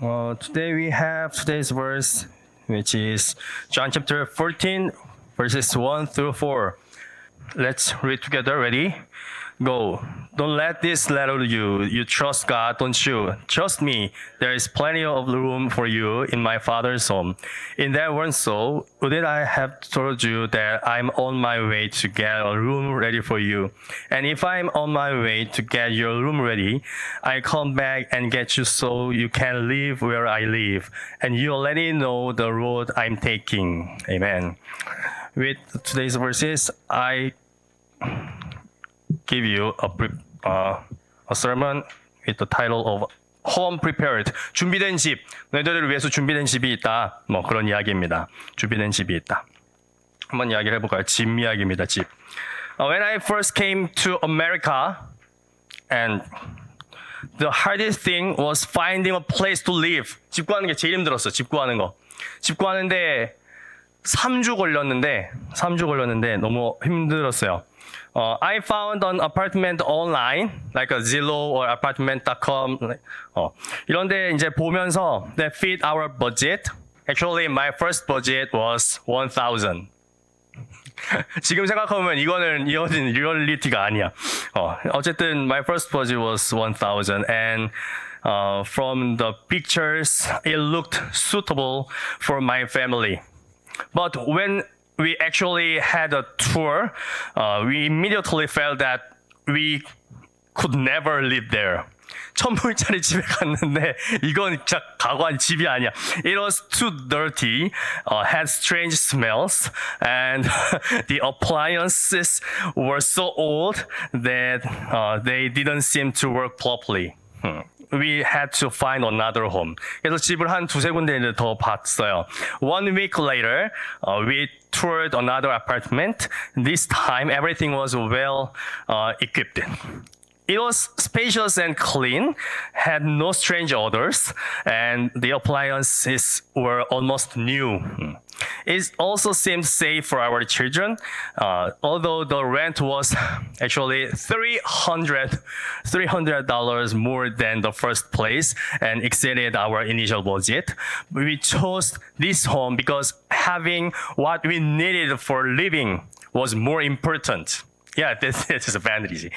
Uh, today we have today's verse, which is John chapter 14, verses 1 through 4. Let's read together. Ready? Go. Don't let this rattle you. You trust God, don't you? Trust me. There is plenty of room for you in my Father's home. In that weren't so, wouldn't I have told you that I'm on my way to get a room ready for you? And if I'm on my way to get your room ready, I come back and get you so you can live where I live, and you already know the road I'm taking. Amen. With today's verses, I give you a, uh, a sermon with the title of Home Prepared. 준비된 집. 너희들을 위해서 준비된 집이 있다. 뭐 그런 이야기입니다. 준비된 집이 있다. 한번 이야기를 해볼까요? 집 이야기입니다. 집. Uh, when I first came to America, and the hardest thing was finding a place to live. 집 구하는 게 제일 힘들었어. 집 구하는 거. 집 구하는데 3주 걸렸는데 3주 걸렸는데 너무 힘들었어요. 어, I found an apartment online, like a Zillow or apartment.com. 어, 이런데 이제 보면서 that fit our budget. Actually, my first budget was 1,000. 지금 생각하면 이거는 이거는 리얼리티가 아니야. 어, 어쨌든 my first budget was 1,000 and uh, from the pictures it looked suitable for my family. But when we actually had a tour, uh, we immediately felt that we could never live there. 천불짜리 집에 갔는데 이건 진짜 가관 집이 아니야. It was too dirty, uh, had strange smells, and the appliances were so old that uh, they didn't seem to work properly. Hmm. We had to find another home. 그래서 집을 한 두세 군데 더 봤어요. One week later, uh, we toured another apartment. This time, everything was well uh, equipped. It was spacious and clean, had no strange odors, and the appliances were almost new. It also seemed safe for our children, uh, although the rent was actually $300, $300 more than the first place and exceeded our initial budget. We chose this home because having what we needed for living was more important. Yeah, this, this is a vanity.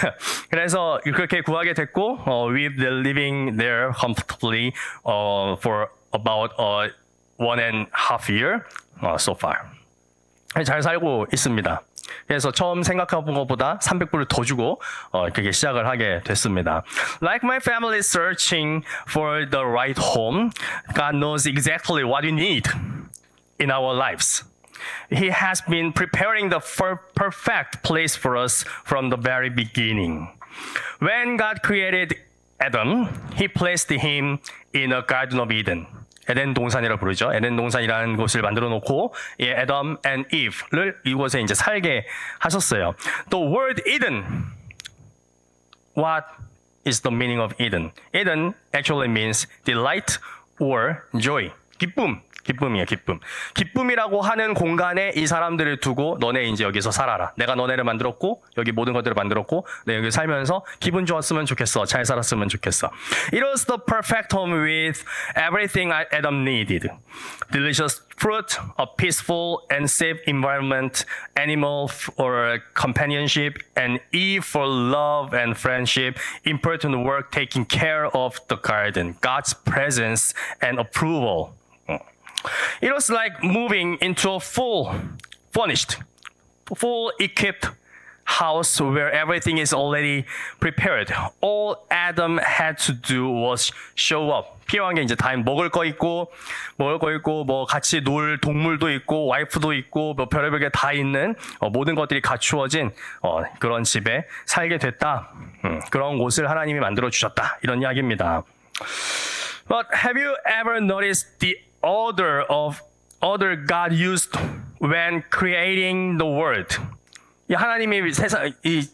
그래서 그렇게 구하게 됐고, uh, we've been living there comfortably uh, for about uh, one and a half year uh, so far. 잘 살고 있습니다. 그래서 처음 생각해본 것보다 300불을 더 주고 어, 그게 시작을 하게 됐습니다. Like my family is searching for the right home, God knows exactly what we need in our lives. He has been preparing the fer- perfect place for us from the very beginning. When God created Adam, he placed him in a garden of Eden. 에덴 동산이라 부르죠. 에덴 동산이라는 곳을 만들어 놓고 예, Adam and Eve를 이곳에 이제 살게 하셨어요. The word Eden. What is the meaning of Eden? Eden actually means delight or joy. 기쁨. 기쁨이에요, 기쁨. 기쁨이라고 하는 공간에 이 사람들을 두고 너네 이제 여기서 살아라. 내가 너네를 만들었고 여기 모든 것들을 만들었고 내 여기 살면서 기분 좋았으면 좋겠어. 잘 살았으면 좋겠어. It was the perfect home with everything Adam needed. Delicious fruit, a peaceful and safe environment, animal or companionship, and Eve for love and friendship, important work taking care of the garden, God's presence and approval. It was like moving into a full furnished, full equipped house where everything is already prepared. All Adam had to do was show up. 필요한 게 이제 다 먹을 거 있고, 먹을 거 있고, 뭐 같이 놀 동물도 있고, 와이프도 있고, 뭐 별의별 게 다 있는 어, 모든 것들이 갖추어진 어, 그런 집에 살게 됐다. 음, 그런 곳을 하나님이 만들어 주셨다. 이런 이야기입니다. But have you ever noticed the order of order God used when creating the world? 이 하나님이 세상 이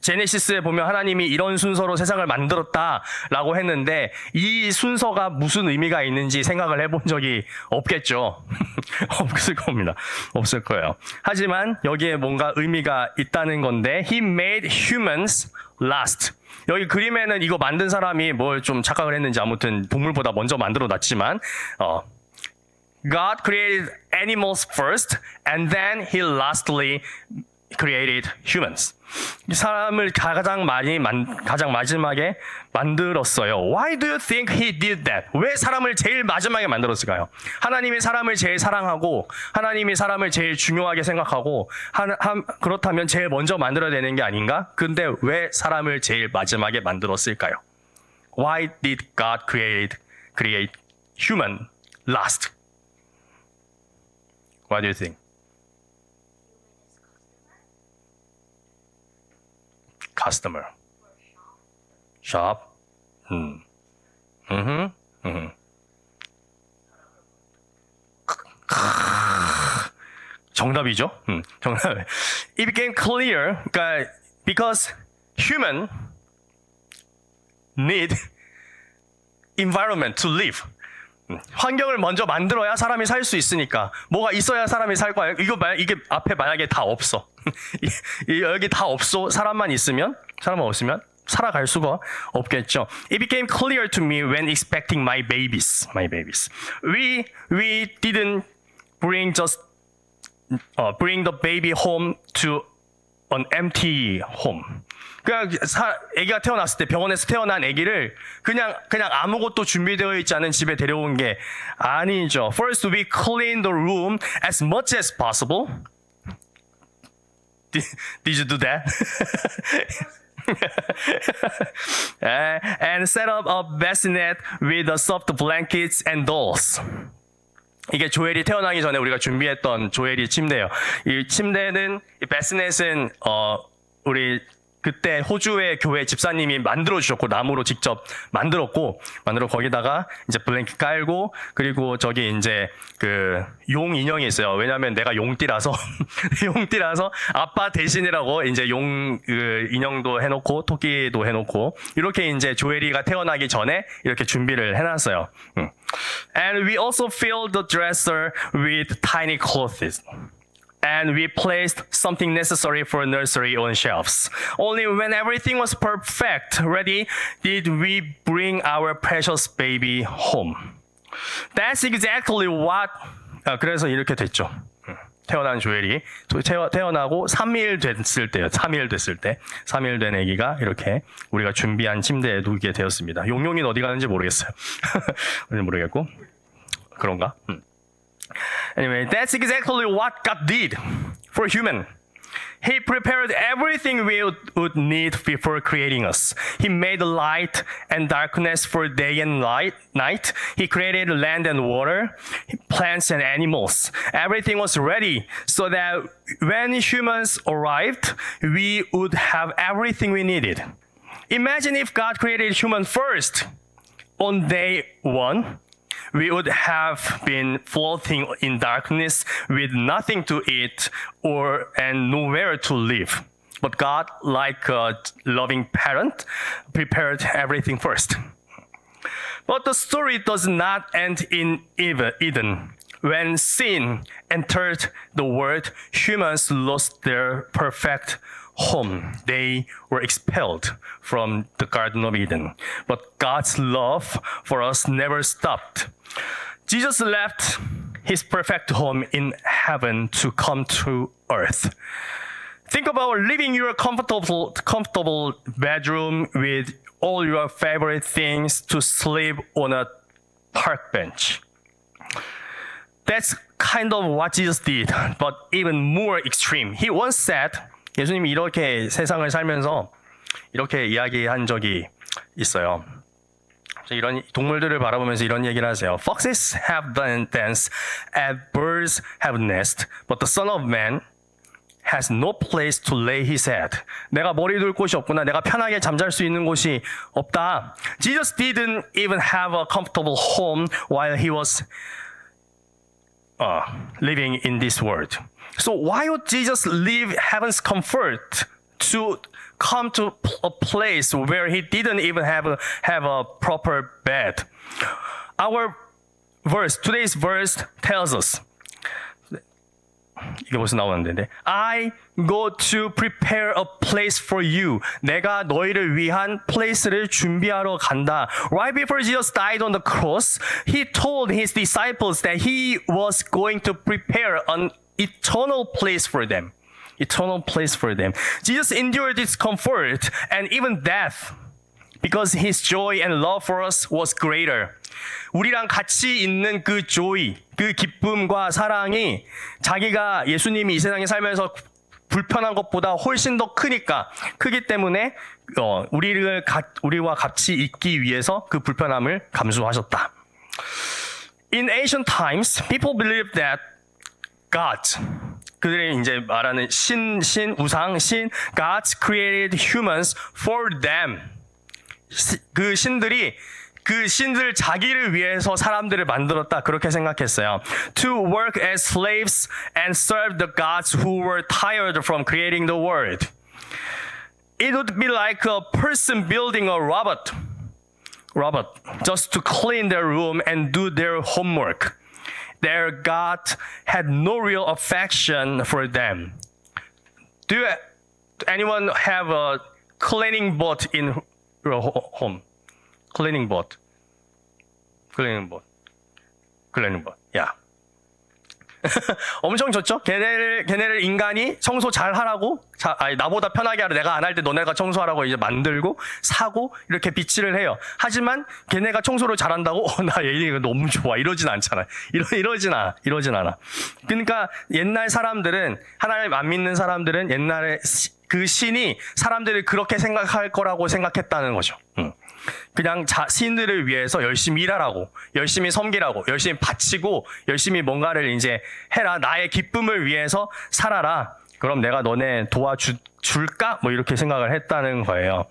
제네시스에 보면 하나님이 이런 순서로 세상을 만들었다라고 했는데 이 순서가 무슨 의미가 있는지 생각을 해본 적이 없겠죠. 없을 겁니다. 없을 거예요. 하지만 여기에 뭔가 의미가 있다는 건데 He made humans last. 여기 그림에는 이거 만든 사람이 뭘 좀 착각을 했는지 아무튼 동물보다 먼저 만들어 놨지만 어, God created animals first and then he lastly created humans. 이 사람을 가장 많이 만, 가장 마지막에 만들었어요. Why do you think he did that? 왜 사람을 제일 마지막에 만들었을까요? 하나님이 사람을 제일 사랑하고 하나님이 사람을 제일 중요하게 생각하고 한, 한, 그렇다면 제일 먼저 만들어야 되는 게 아닌가? 근데 왜 사람을 제일 마지막에 만들었을까요? Why did God create create human last? What do you think? customer. shop. 음. 음. 음. 정답이죠. 음, 정답. It became clear, 그러니까 because human need environment to live. 음, 환경을 먼저 만들어야 사람이 살 수 있으니까 뭐가 있어야 사람이 살 거야. 이거 만 이게 앞에 만약에 다 없어. 여기 다 없어. 사람만 있으면 사람만 없으면 살아갈 수가 없겠죠. It became clear to me when expecting my babies. My babies. We we didn't bring just uh, bring the baby home to an empty home. 그냥 사, 아기가 태어났을 때 병원에서 태어난 아기를 그냥 그냥 아무것도 준비되어 있지 않은 집에 데려온 게 아니죠. First we clean the room as much as possible. Did, did you do that? Eh, and set up a bassinet with soft blankets and dolls. 이게 조엘이 태어나기 전에 우리가 준비했던 조엘이 침대예요. 이 침대는 이 베스넷은 어 우리 그때 호주의 교회 집사님이 만들어 주셨고 나무로 직접 만들었고 만들어 거기다가 이제 블랭킷 깔고 그리고 저기 이제 그 용 인형이 있어요. 왜냐하면 내가 용띠라서 용띠라서 아빠 대신이라고 이제 용 그 인형도 해놓고 토끼도 해놓고 이렇게 이제 조엘이가 태어나기 전에 이렇게 준비를 해놨어요. 음. And we also filled the dresser with tiny clothes. And we placed something necessary for nursery on shelves. Only when everything was perfect, ready, did we bring our precious baby home. That's exactly what. 아, 그래서 이렇게 됐죠. 음, 태어난 조엘이 또 태어, 태어나고 3일 됐을 때요. 3일 됐을 때. 3일 된 아기가 이렇게 우리가 준비한 침대에 누게 되었습니다. 용용이는 어디 가는지 모르겠어요. 모르겠고. 그런가? 음. Anyway, that's exactly what God did for human. He prepared everything we would, need before creating us. He made light and darkness for day and light, night. He created land and water, plants and animals. Everything was ready so that when humans arrived, we would have everything we needed. Imagine if God created human first on day one, we would have been floating in darkness with nothing to eat or and nowhere to live. But God, like a loving parent, prepared everything first. But the story does not end in Eden. When sin entered the world, humans lost their perfect home. They were expelled from the Garden of Eden. But God's love for us never stopped. Jesus left his perfect home in heaven to come to earth. Think about living your comfortable comfortable bedroom with all your favorite things to sleep on a park bench. That's kind of what Jesus did, but even more extreme. He once said, 예수님이 이렇게 세상을 살면서 이렇게 이야기한 적이 있어요. 이런 동물들을 바라보면서 이런 얘기를 하세요. Foxes have dance and birds have nest, but the Son of Man has no place to lay his head. 내가 머리 둘 곳이 없구나. 내가 편하게 잠잘 수 있는 곳이 없다. Jesus didn't even have a comfortable home while he was uh, living in this world. So why would Jesus leave heaven's comfort to come to a place where he didn't even have a, have a proper bed? Our verse, today's verse tells us 이게 벌써 나오는데 I go to prepare a place for you. 내가 너희를 위한 place를 준비하러 간다. Right before Jesus died on the cross, he told his disciples that he was going to prepare an eternal place for them. Eternal place for them. Jesus endured discomfort and even death because his joy and love for us was greater. 우리랑 같이 있는 그 joy, 그 기쁨과 사랑이 자기가 예수님이 이 세상에 살면서 불편한 것보다 훨씬 더 크니까 크기 때문에 어, 우리를 가, 우리와 같이 있기 위해서 그 불편함을 감수하셨다. In ancient times, people believed that God, 그들이 이제 말하는 신, 신, 우상, 신, God created humans for them. 시- 그 신들이 그 신들 자기를 위해서 사람들을 만들었다 그렇게 생각했어요. To work as slaves and serve the gods who were tired from creating the world. It would be like a person building a robot. Robot just to clean their room and do their homework. Their God had no real affection for them. Do you, anyone have a cleaning bot in your ho- home? Cleaning bot. Cleaning bot. Cleaning bot. Yeah. 엄청 좋죠? 걔네를, 걔네를 인간이 청소 잘 하라고, 자, 아니, 나보다 편하게 하라. 내가 안 할 때 너네가 청소하라고 이제 만들고, 사고, 이렇게 비치를 해요. 하지만 걔네가 청소를 잘한다고, 어, 나 얘가 너무 좋아. 이러진 않잖아. 이러, 이러진 않아. 이러진 않아. 그러니까 옛날 사람들은, 하나님 안 믿는 사람들은 옛날에 시- 그 신이 사람들을 그렇게 생각할 거라고 생각했다는 거죠. 응. 그냥 자, 신들을 위해서 열심히 일하라고, 열심히 섬기라고, 열심히 바치고, 열심히 뭔가를 이제 해라. 나의 기쁨을 위해서 살아라. 그럼 내가 너네 도와줄까? 뭐 이렇게 생각을 했다는 거예요.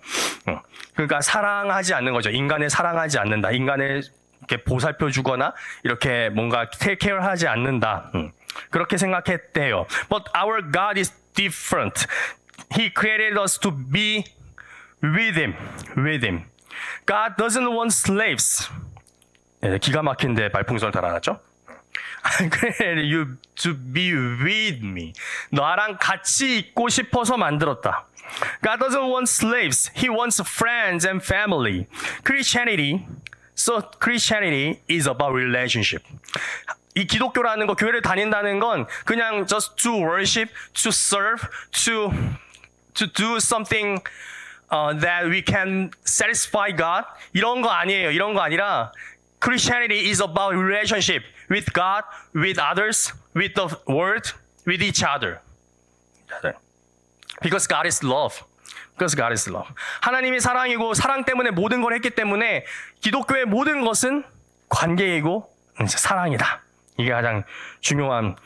응. 그러니까 사랑하지 않는 거죠. 인간을 사랑하지 않는다. 인간을 이렇게 보살펴 주거나 이렇게 뭔가 테이크케어 하지 않는다. 응. 그렇게 생각했대요. But our God is different. He created us to be with him. With him. God doesn't want slaves. 네, 기가 막힌데 말풍선을 달아놨죠? You to be with me. 너랑 같이 있고 싶어서 만들었다. God doesn't want slaves. He wants friends and family. Christianity, so Christianity is about relationship. 이 기독교라는 거, 교회를 다닌다는 건 그냥 just to worship, to serve, to to do something uh, that we can satisfy God 이런 거 아니에요. 이런 거 아니라 Christianity is about relationship with God, with others, with the world, with each other. Because God is love. Because God is love. 하나님이 사랑이고 사랑 때문에 모든 걸 했기 때문에 기독교의 모든 것은 관계이고 사랑이다. 이게 가장 중요한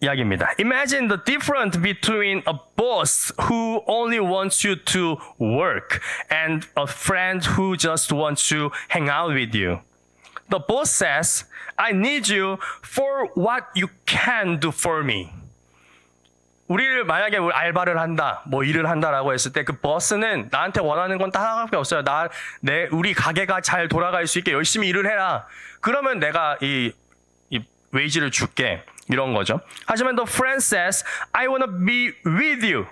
이야기입니다. Imagine the difference between a boss who only wants you to work and a friend who just wants to hang out with you. The boss says, I need you for what you can do for me. 우리를 만약에 우리 알바를 한다, 뭐 일을 한다라고 했을 때 그 버스는 나한테 원하는 건 딱 하나밖에 없어요. 나, 내, 우리 가게가 잘 돌아갈 수 있게 열심히 일을 해라. 그러면 내가 이, 이 웨이지를 줄게. 이런 거죠. 하지만 the friend says, I wanna be with you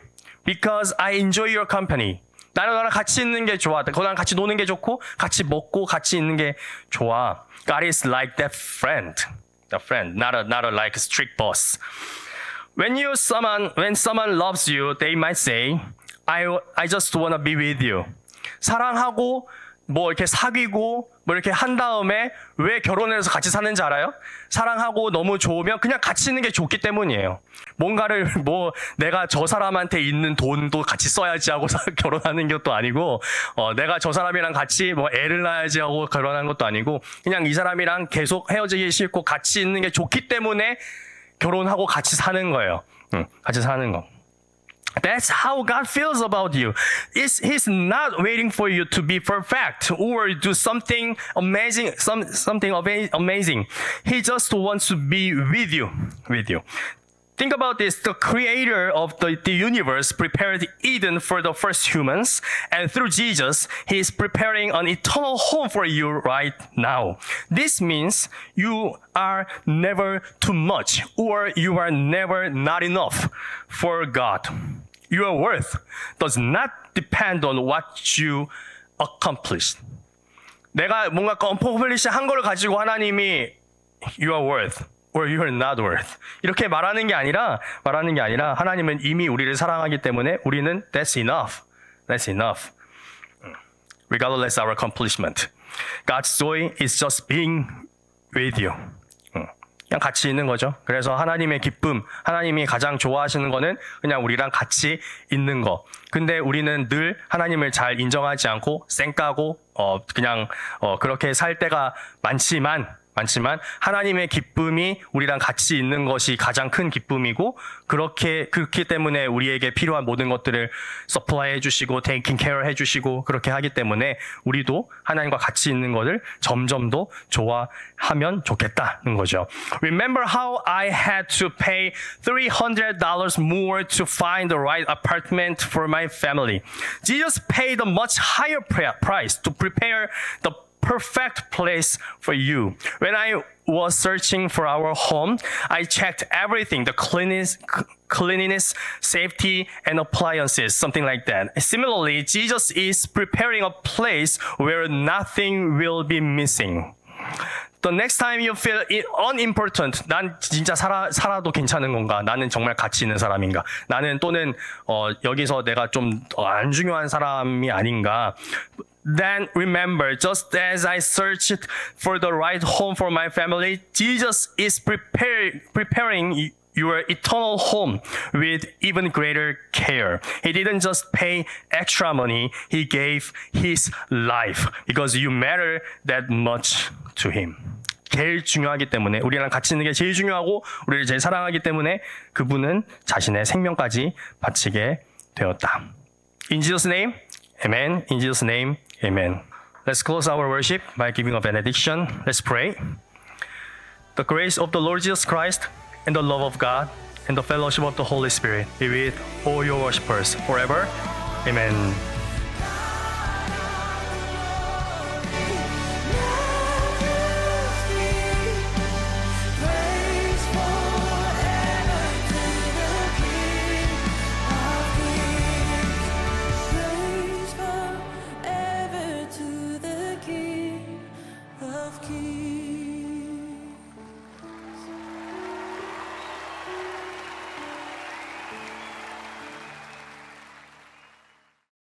because I enjoy your company. 나는 너랑 같이 있는 게 좋아. 너랑 같이 노는 게 좋고, 같이 먹고, 같이 있는 게 좋아. God is like that friend. The friend, not a, not a like strict boss. When you someone when someone loves you, they might say, "I I just wanna be with you." 사랑하고 뭐 이렇게 사귀고 뭐 이렇게 한 다음에 왜 결혼해서 같이 사는지 알아요? 사랑하고 너무 좋으면 그냥 같이 있는 게 좋기 때문이에요. 뭔가를 뭐 내가 저 사람한테 있는 돈도 같이 써야지 하고 사- 결혼하는 것도 아니고 어 내가 저 사람이랑 같이 뭐 애를 낳아야지 하고 결혼한 것도 아니고 그냥 이 사람이랑 계속 헤어지기 싫고 같이 있는 게 좋기 때문에 결혼하고 같이 사는 거예요. 응, 같이 사는 거. That's how God feels about you. It's, he's not waiting for you to be perfect or do something amazing, some, something amazing. He just wants to be with you, with you. Think about this. The creator of the, the universe prepared Eden for the first humans. And through Jesus, he is preparing an eternal home for you right now. This means you are never too much or you are never not enough for God. Your worth does not depend on what you accomplished. 내가 뭔가 accomplish 한 거를 가지고 하나님이 you are worth or you are not worth 이렇게 말하는 게 아니라 말하는 게 아니라 하나님은 이미 우리를 사랑하기 때문에 우리는 that's enough, that's enough, regardless our accomplishment. God's joy is just being with you. 음, 그냥 같이 있는 거죠. 그래서 하나님의 기쁨, 하나님이 가장 좋아하시는 거는 그냥 우리랑 같이 있는 거. 근데 우리는 늘 하나님을 잘 인정하지 않고 쌩까고 어 그냥 어 그렇게 살 때가 많지만 많지만 하나님의 기쁨이 우리랑 같이 있는 것이 가장 큰 기쁨이고 그렇게 그렇기 때문에 우리에게 필요한 모든 것들을 서플라이 해주시고 테이킹 케어 해주시고 그렇게 하기 때문에 우리도 하나님과 같이 있는 것을 점점 더 좋아하면 좋겠다는 거죠. Remember how I had to pay $300 more to find the right apartment for my family. Jesus paid a much higher pri- price to prepare the perfect place for you. When I was searching for our home, I checked everything, the cleanliness, cleanliness, safety, and appliances, something like that. Similarly, Jesus is preparing a place where nothing will be missing. The next time you feel i- unimportant, 난 진짜 살아, 살아도 괜찮은 건가? 나는 정말 가치 있는 사람인가? 나는 또는 어, 여기서 내가 좀 안 중요한 사람이 아닌가? Then remember, just as I searched for the right home for my family, Jesus is prepare, preparing your eternal home with even greater care. He didn't just pay extra money, He gave His life because you matter that much to Him. 제일 중요하기 때문에 우리랑 같이 있는 게 제일 중요하고 우리를 제일 사랑하기 때문에 그분은 자신의 생명까지 바치게 되었다. In Jesus' name, Amen. In Jesus' name, Amen. Let's close our worship by giving a benediction. Let's pray. The grace of the Lord Jesus Christ and the love of God and the fellowship of the Holy Spirit be with all your worshipers forever. Amen.